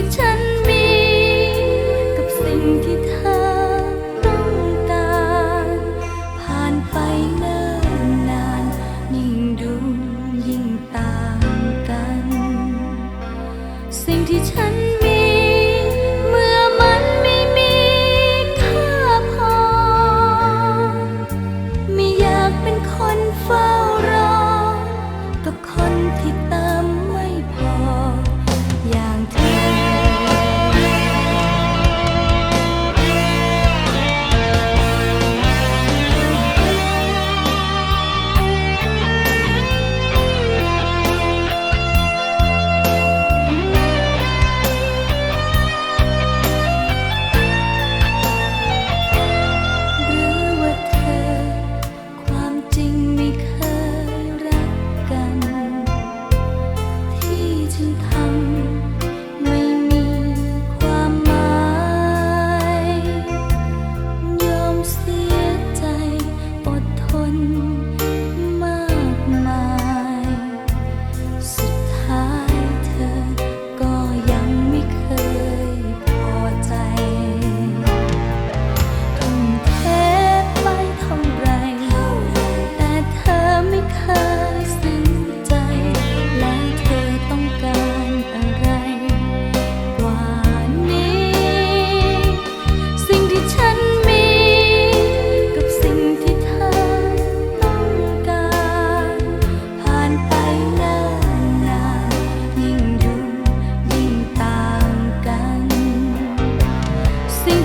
ที่ฉันมี กับสิ่งที่เธอต้องการผ่านไปนิ่นนาน ยิ่งดูยิ่งต่างกัน สิ่งที่ฉัน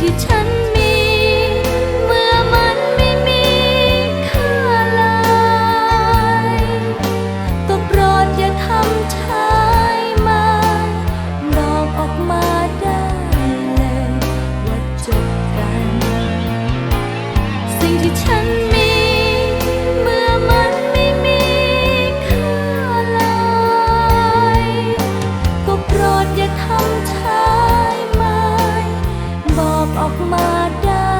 you turn of my dad